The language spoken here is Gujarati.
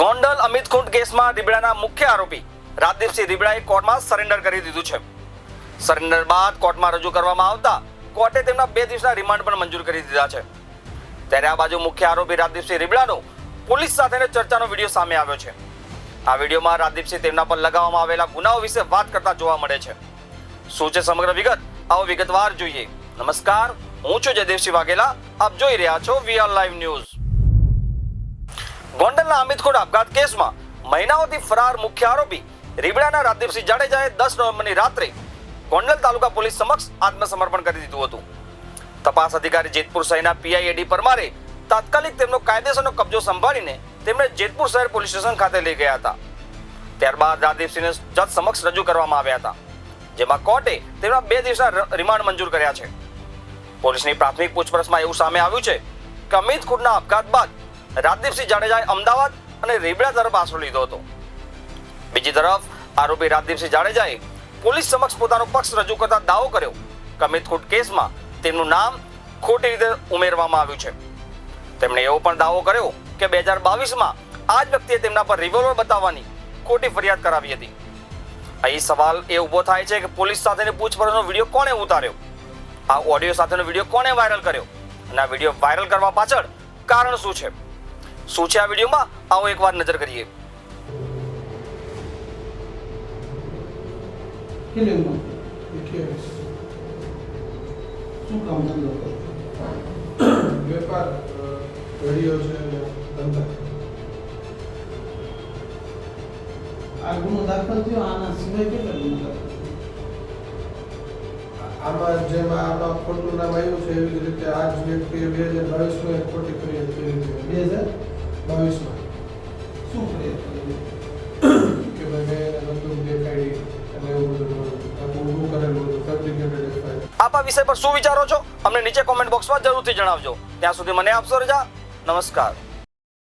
ગોંડલ અમિત ખૂંટ કેસમાં રીબડાના મુખ્ય આરોપી રાજદીપસિંહ રીબડાએ કોર્ટમાં સરેન્ડર કરી દીધું છે. સરેન્ડર બાદ કોર્ટમાં રજૂ કરવામાં આવતા કોર્ટે તેમના બે દિવસના રિમાન્ડ પણ મંજૂર કરી દીધા છે. ત્યારે આ બાજુ મુખ્ય આરોપી રાજદીપસિંહ રીબડાનો પોલીસ સાથેનો ચર્ચાનો વીડિયો સામે આવ્યો છે. આ વિડીયોમાં રાજદીપસિંહ તેમના પર લગાવવામાં આવેલા ગુનાઓ વિશે વાત કરતા જોવા મળે છે. શું છે સમગ્ર વિગત? આવો વિગતવાર જોઈએ. નમસ્કાર, હું છું જયદેવસિંહ વાઘેલા આપ જોઈ રહ્યા છો વીઆર લાઈવ ન્યૂઝ ગોંડલના અમિતકોટ આપઘાત કેસમાં મહિનાઓથી ફરાર મુખ્ય આરોપી રીબડાના રાજદીપસિંહ જાડેજાએ દસ નવેમ્બરની રાત્રે ગોંડલ તાલુકા પોલીસ સમક્ષ આત્મસમર્પણ કરી દીધું હતું. તપાસ અધિકારી જેતપુર શહેરના પીઆઈએડી પરમારે તાત્કાલિક તેમનો કાયદેસરનો કબજો સંભાળીને તેમણે જેતપુર શહેર પોલીસ સ્ટેશન ખાતે લઈ ગયા હતા. ત્યારબાદ રાજદીપસિંહને જજ સમક્ષ રજૂ કરવામાં આવ્યા હતા, જેમાં કોર્ટે તેમના બે દિવસના રિમાન્ડ મંજૂર કર્યા છે. પોલીસની પ્રાથમિક પૂછપરછમાં એવું સામે આવ્યું છે કે અમિત ખુડના આપઘાત બાદ રાજદીપસિંહ જાડેજાએ અમદાવાદ અને રીબડા તરફ આશરો લીધો હતો. બીજી તરફ, આરોપી રાજદીપસિંહ જાડેજાએ પોલીસ સમક્ષ પોતાનો પક્ષ રજૂ કરતા દાવો કર્યો કે અમિત કેસમાં તેમનું નામ ખોટી રીતે ઉમેરવામાં આવ્યું છે. તેમણે એવો પણ દાવો કર્યો કે બે હજાર બાવીસમાં આ જ વ્યક્તિએ તેમના પર રિવોલ્વર બતાવવાની ખોટી ફરિયાદ કરાવી હતી. અહીં સવાલ એ ઊભો થાય છે કે પોલીસ સાથેની પૂછપરછનો વીડિયો કોણે ઉતાર્યો? આ ઓડિયો સાથેનો વીડિયો કોણે વાયરલ કર્યો? અને આ વીડિયો વાયરલ કરવા પાછળ કારણ શું છે? શું છે આ વિડીયોમાં? આવો એકવાર નજર કરીએ. કેટલી ઉંમર? અઠ્યાવીસ શું કામ ધંધો વેપાર અ, છે ધંધા. આ ગુનો દાખલ થયો આના સિવાય કેટલા ગુનો? આમાં જેમાં આમાં ખોટું નામ આવ્યું છે એવી રીતે આ જ વ્યક્તિએ બે હજાર બાવીસમાં એક ખોટી ફરિયાદ કરી હતી. બે હજાર? બાવીસમાં શું ફરિયાદ કે ભાઈ મેં બંદૂક દેખાડી અને એવું બધું ઊભું કરેલું વિષય પર શું વિચારો છો? અમને નીચે કોમેન્ટ બોક્સમાં જરૂરથી જણાવજો. ત્યાં સુધી મને આપશો રજા. નમસ્કાર.